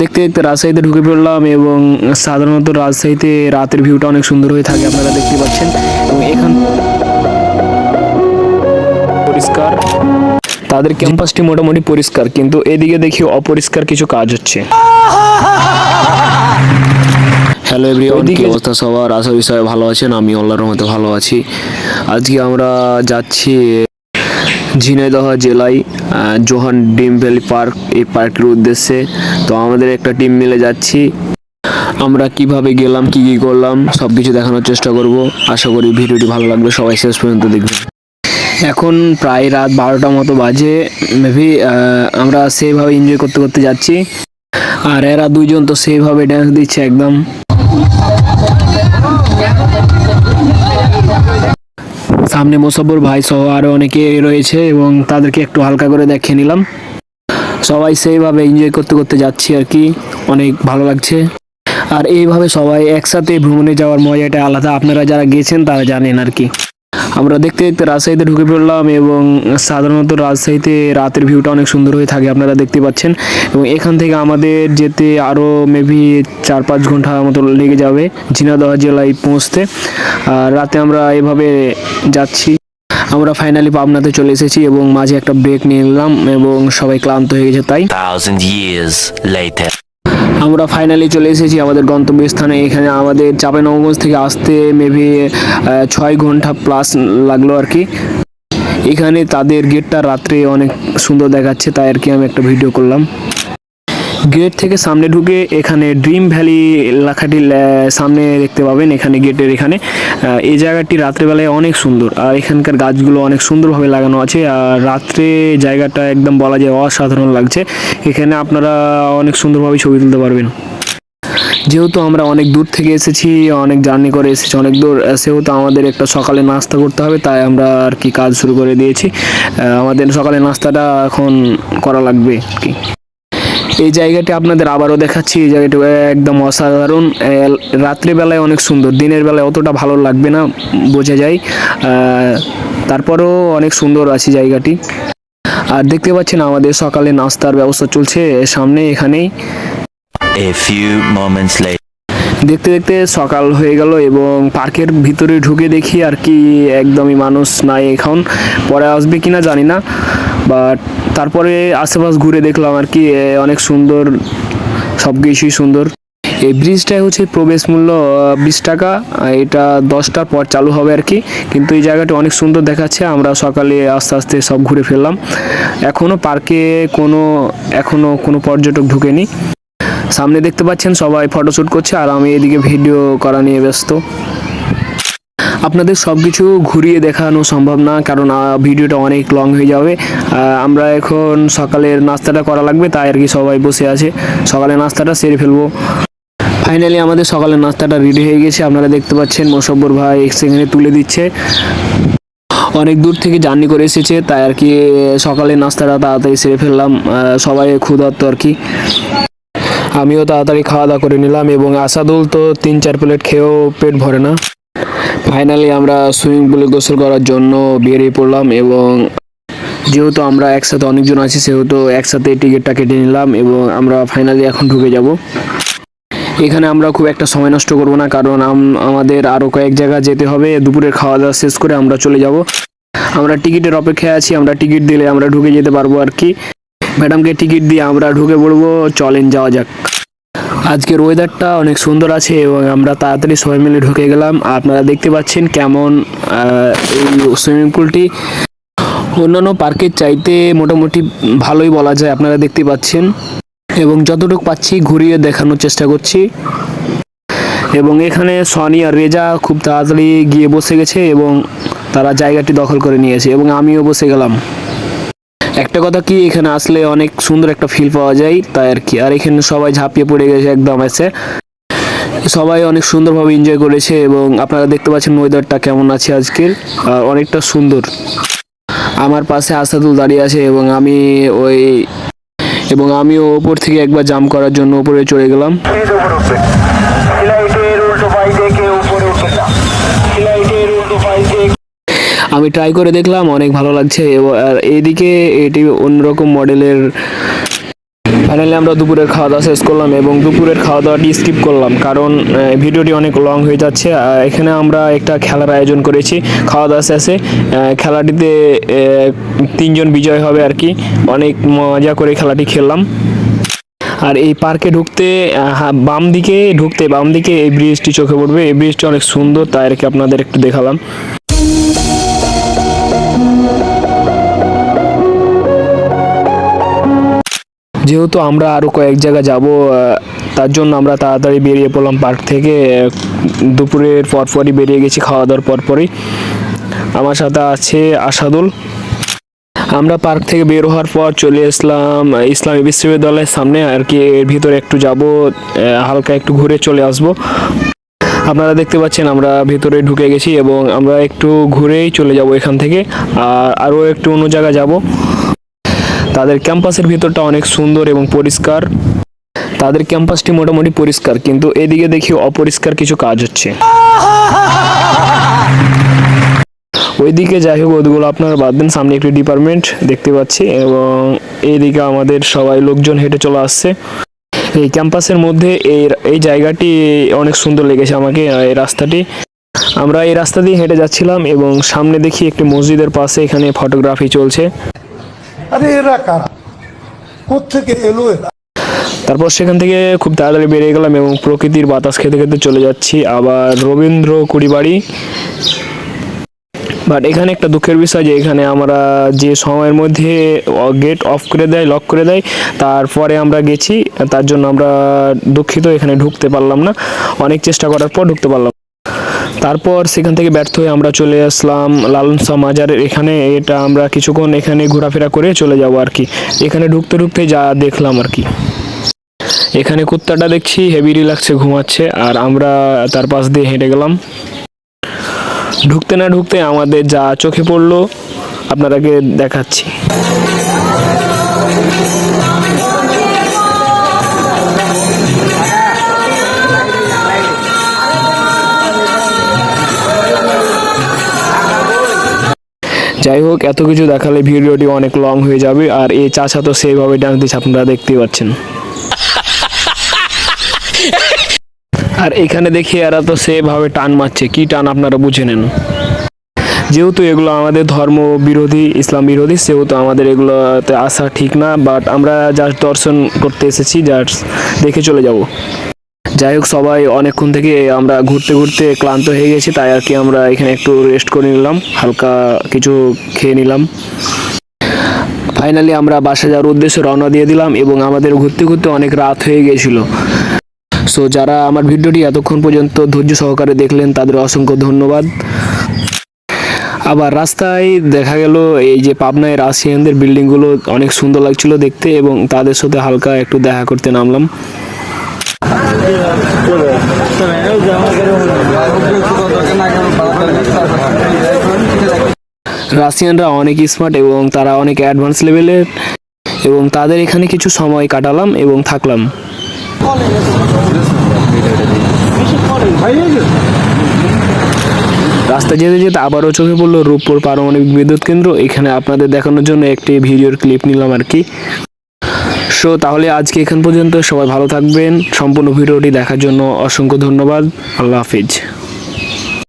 দেখতে দেখতে রাজশাহীতে ঢুকে পড়লাম এবং সাধারণত রাজশাহীতে রাতের ভিউটা অনেক সুন্দর হয়ে থাকে আপনারা দেখতে পাচ্ছেন। এবং এখান পরিষ্কার। তাদের ক্যাম্পাসটি মোটামুটি পরিষ্কার কিন্তু এদিকে দেখি অপরিষ্কার কিছু কাজ হচ্ছে। হ্যালো এভরিওয়ান কি অবস্থা সবার? আশা সবাই ভালো আছেন আমি আল্লাহর রহমতে ভালো আছি। আজকে আমরা যাচ্ছি ঝিনাইদহ জেলায় জোহান ডিম ভ্যালি পার্ক, এই পার্কের উদ্দেশ্যে। তো আমাদের একটা টিম মিলে যাচ্ছি। আমরা কীভাবে গেলাম, কি কি করলাম সব কিছু দেখানোর চেষ্টা করব। আশা করি ভিডিওটি ভালো লাগবে সবাই শেষ পর্যন্ত দেখবেন। এখন প্রায় রাত বারোটা মতো বাজে। মেবি আমরা সেইভাবে এনজয় করতে করতে যাচ্ছি। আর এরা দুইজন তো সেইভাবে ড্যান্স দিচ্ছে একদম। সামনে মোসাব্বর ভাই সহ আরও অনেকে রয়েছে এবং তাদেরকে একটু হালকা করে দেখে নিলাম। সবাই সেইভাবে এনজয় করতে করতে যাচ্ছি আর কি। অনেক ভালো লাগছে। আর এইভাবে সবাই একসাথে ভ্রমণে যাওয়ার মজাটা আলাদা। আপনারা যারা গেছেন তারা জানেন আর কি। আমরা দেখতে দেখতে রাজশাহীতে ঢুকে পড়লাম এবং সাধারণত রাজশাহীতে রাতের ভিউটা অনেক সুন্দর হয়ে থাকে, আপনারা দেখতে পাচ্ছেন। এবং এখান থেকে আমাদের যেতে আরও মেবি চার পাঁচ ঘণ্টা মতো লেগে যাবে ঝিনাদহ জেলায় পৌঁছতে। আর রাতে আমরা এভাবে যাচ্ছি। আমরা ফাইনালি পাবনাতে চলে এসেছি এবং মাঝে একটা ব্রেক নিয়ে নিলাম এবং সবাই ক্লান্ত হয়ে গেছে তাই. আমরা ফাইনালি চলে এসেছি আমাদের গন্তব্যস্থানে। এখানে আমাদের চাপানগঞ্জ থেকে আসতে মেবি ছয় ঘণ্টা প্লাস লাগল আর কি। এখানে তাদের গেটটা রাত্রে অনেক সুন্দর দেখাচ্ছে, তাই আর কি আমি একটা ভিডিও করলাম। গেট থেকে সামনে ঢুকে এখানে ড্রিম ভ্যালি লেখাটি সামনে দেখতে পাবেন এখানে গেটের এখানে। এই জায়গাটি রাত্রেবেলায় অনেক সুন্দর। আর এখানকার গাছগুলো অনেক সুন্দরভাবে লাগানো আছে। আর রাত্রে জায়গাটা একদম বলা যায় অসাধারণ লাগছে। এখানে আপনারা অনেক সুন্দরভাবে ছবি তুলতে পারবেন। যেহেতু আমরা অনেক দূর থেকে এসেছি, অনেক জার্নি করে এসেছি, অনেক দূর সেহেতু আমাদের একটা সকালে নাস্তা করতে হবে, তাই আমরা আর কি কাজ শুরু করে দিয়েছি। আমাদের সকালে নাস্তাটা এখন করা লাগবে কি। এই জায়গাটি আপনাদের আবারও দেখাচ্ছি এই জায়গাটি একদম অসাধারণ। রাত্রিবেলায় অনেক সুন্দর দিনের বেলায় অতটা ভালো লাগবে না বোঝা যায়। তারপরেও অনেক সুন্দর আছে জায়গাটি। আর দেখতে পাচ্ছেন আমাদের সকালে নাস্তার ব্যবস্থা চলছে সামনে এখানেই. দেখতে দেখতে সকাল হয়ে গেল এবং পার্কের ভিতরে ঢুকে দেখি আর কি একদমই মানুষ নাই এখন। পরে আসবে কিনা জানি না বাট তারপরে আশেপাশ ঘুরে দেখলাম আর কি অনেক সুন্দর সব কিছুই সুন্দর। এই ব্রিজটাই হচ্ছে প্রবেশ মূল্য বিশ টাকা এটা দশটার পর চালু হবে আর কি। কিন্তু এই জায়গাটা অনেক সুন্দর দেখাচ্ছে, আমরা সকালে আস্তে আস্তে সব ঘুরে ফেললাম। এখনও পার্কে কোনো এখনও কোনো পর্যটক ঢুকেনি। সামনে দেখতে পাচ্ছেন সবাই ফটোশ্যুট করছে, আর আমি এদিকে ভিডিও করা নিয়ে ব্যস্ত। আপনাদের সব কিছু ঘুরিয়ে দেখানো সম্ভব না, কারণ ভিডিওটা অনেক লং হয়ে যাবে। আমরা এখন সকালের নাস্তাটা করা লাগবে, তাই আর কি সবাই বসে আছে। সকালে নাস্তাটা সেরে ফেলব। ফাইনালি আমাদের সকালের নাস্তাটা রেডি হয়ে গেছে। আপনারা দেখতে পাচ্ছেন মোসব্বর ভাই সেখানে তুলে দিচ্ছে। অনেক দূর থেকে জার্নি করে এসেছে, তাই আর কি সকালে নাস্তাটা তাড়াতাড়ি সেরে ফেললাম। সবাই ক্ষুধার্ত আর কি। আমিও তাড়াতাড়ি খাওয়া দাওয়া করে নিলাম, এবং আসাদুল তো তিন চার প্লেট খেয়েও পেট ভরে না। ফাইনালি আমরা সুইমিং পুলে গোসল করার জন্য বেরিয়ে পড়লাম এবং যেহেতু আমরা একসাথে অনেকজন আছি, সেহেতু একসাথে টিকিটটা কেটে নিলাম এবং আমরা ফাইনালি এখন ঢুকে যাব। এখানে আমরা খুব একটা সময় নষ্ট করব না, কারণ আম- আমাদের আরও কয়েক জায়গা যেতে হবে, দুপুরের খাওয়া দাওয়া শেষ করে আমরা চলে যাব। আমরা টিকিটের অপেক্ষায় আছি, আমরা টিকিট দিলে আমরা ঢুকে যেতে পারব আর কি। ম্যাডামকে টিকিট দিয়ে আমরা ঢুকে পড়ব, চলেন যাওয়া যাক। আজকের ওয়েদারটা অনেক সুন্দর আছে এবং আমরা তাড়াতাড়ি সবাই মিলে ঢুকে গেলাম। আপনারা দেখতে পাচ্ছেন কেমন এই সুইমিং পুলটি অন্যান্য পার্কের চাইতে মোটামুটি ভালোই বলা যায়, আপনারা দেখতে পাচ্ছেন। এবং যতটুকু পাচ্ছি ঘুরিয়ে দেখানোর চেষ্টা করছি। এবং এখানে সনি আর রেজা খুব তাড়াতাড়ি গিয়ে বসে গেছে এবং তারা জায়গাটি দখল করে নিয়েছে এবং আমিও বসে গেলাম। একটা কথা কি, এখানে আসলে অনেক সুন্দর একটা ফিল পাওয়া যায়, তাই আর কি। আর এখানে সবাই ঝাঁপিয়ে পড়ে গেছে, একদম এসে সবাই অনেক সুন্দরভাবে এনজয় করেছে এবং আপনারা দেখতে পাচ্ছেন ওয়েদারটা কেমন আছে আজকের, আর অনেকটা সুন্দর। আমার পাশে আসাদুল দাঁড়িয়ে আছে এবং আমি ওই, এবং আমিও ওপর থেকে একবার জাম্প করার জন্য উপরে চলে গেলাম। আমি ট্রাই করে দেখলাম, অনেক ভালো লাগছে। আর এইদিকে এটি অন্যরকম মডেলের ফাইনালি আমরা দুপুরের খাওয়া দাওয়া শেষ করলাম এবং দুপুরের খাওয়া দাওয়াটি স্কিপ করলাম কারণ ভিডিওটি অনেক লং হয়ে যাচ্ছে। এখানে আমরা একটা খেলার আয়োজন করেছি খাওয়া দাওয়া শেষে খেলাটিতে তিনজন বিজয় হবে আর কি। অনেক মজা করে খেলাটি খেললাম। আর এই পার্কে ঢুকতে বাম দিকে ঢুকতে, বাম দিকে এই ব্রিজটি চোখে পড়বে। এই ব্রিজটি অনেক সুন্দর, তাই আর কি আপনাদের একটু দেখালাম। যেহেতু আমরা আরও কয়েক জায়গা যাব তার জন্য আমরা তাড়াতাড়ি বেরিয়ে পড়লাম পার্ক থেকে। দুপুরের পরপরই বেরিয়ে গেছি খাওয়া দাওয়ার পরপরই। আমার সাথে আছে আসাদুল। আমরা পার্ক থেকে বের হওয়ার পর চলে আসলাম ইসলামী বিশ্ববিদ্যালয়ের সামনে। আর কি এর ভিতরে একটু যাব হালকা একটু ঘুরে চলে আসব। আপনারা দেখতে পাচ্ছেন আমরা ভেতরে ঢুকে গেছি এবং আমরা একটু ঘুরেই চলে যাব এখান থেকে। আর আরও একটু অন্য জায়গায় যাব। তাদের ক্যাম্পাসের ভিতরটা অনেক সুন্দর এবং পরিষ্কার। তাদের ক্যাম্পাসটি মোটামুটি পরিষ্কার, কিন্তু এদিকে দেখি অপরিষ্কার কিছু কাজ হচ্ছে। ওইদিকে যাই হোক ওইগুলো আপনারা বাদ দেন, সামনে একটি ডিপার্টমেন্ট দেখতে পাচ্ছি, এবং এইদিকে আমাদের সবাই লোকজন হেঁটে চলে আসছে। এই ক্যাম্পাসের মধ্যে এই এই জায়গাটি অনেক সুন্দর লেগেছে আমাকে, এই রাস্তাটি। আমরা এই রাস্তা দিয়ে হেঁটে যাচ্ছিলাম, এবং সামনে দেখি একটি মসজিদের পাশে এখানে ফটোগ্রাফি চলছে। আরে এরা কারা? কোথেকে এলো এরা? তারপর সেখান থেকে খুব তাড়াতাড়ি বেরিয়ে গেলাম এবং প্রকৃতির বাতাস খেতে খেতে চলে যাচ্ছি আবার রবীন্দ্র কুড়িবাড়ি। বাট এখানে একটা দুঃখের বিষয় যে এখানে আমরা যে সময়ের মধ্যে গেট অফ করে দেয় লক করে দেয়, তারপরে আমরা গেছি, তার জন্য আমরা দুঃখিত এখানে ঢুকতে পারলাম না। অনেক চেষ্টা করার পর ঢুকতে পারলাম তারপর সেখান থেকে ব্যর্থ হয়ে আমরা চলে আসলাম লালন শাহ মাজারের এখানে এটা আমরা কিছুক্ষণ এখানে ঘোরাফেরা করে চলে যাব আর কি। এখানে ঢুকতে ঢুকতে যা দেখলাম আর কি। এখানে কুত্তাটা দেখছি হেভি রিল্যাক্সে ঘুমাচ্ছে আর আমরা তার পাশ দিয়ে হেঁটে গেলাম। ঢুকতে না ঢুকতে আমাদের যা চোখে পড়ল আপনারাকে দেখাচ্ছি। যাই হোক, এত কিছু দেখালে ভিডিওটি অনেক লং হয়ে যাবে, আর এই চাচা তো সেইভাবে ডান্স দিচ্ছে আপনারা দেখতেই পাচ্ছেন। আর এখানে দেখি এরা তো সেভাবে টান মারছে, কি টান আপনারা বুঝে নেন। যেহেতু এগুলো আমাদের ধর্ম বিরোধী, ইসলাম বিরোধী, সেহেতু আমাদের এগুলোতে আসা ঠিক না বাট আমরা জাস্ট দর্শন করতে এসেছি জাস্ট দেখে চলে যাব। যাই হোক, সবাই অনেকক্ষণ থেকে আমরা ঘুরতে ঘুরতে ক্লান্ত হয়ে গেছি, তাই আর কি আমরা এখানে একটু রেস্ট করে নিলাম, হালকা কিছু খেয়ে নিলাম। ফাইনালি আমরা বাসা যাওয়ার উদ্দেশ্যে রওনা দিয়ে দিলাম এবং আমাদের ঘুরতে ঘুরতে অনেক রাত হয়ে গেছিল। সো যারা আমার ভিডিওটি এতক্ষণ পর্যন্ত ধৈর্য সহকারে দেখলেন, তাদের অসংখ্য ধন্যবাদ। আবার রাস্তায় দেখা গেল এই যে পাবনায় রাশিয়ানদের বিল্ডিংগুলো অনেক সুন্দর লাগছিল দেখতে এবং তাদের সাথে হালকা একটু দেখা করতে নামলাম। রাশিয়ানরা অনেক স্মার্ট এবং তারা অনেক অ্যাডভান্স লেভেলের এবং তাদের এখানে কিছু সময় কাটালাম এবং থাকলাম। রাস্তা যেতে যেতে আবারও চোখে পড়ল রূপপুর পারমাণবিক বিদ্যুৎ কেন্দ্র। এখানে আপনাদের দেখানোর জন্য একটি ভিডিওর ক্লিপ নিলাম আর কি। সো তাহলে আজকে এখান পর্যন্ত সবাই ভালো থাকবেন। সম্পূর্ণ ভিডিওটি দেখার জন্য অসংখ্য ধন্যবাদ। আল্লাহ হাফিজ।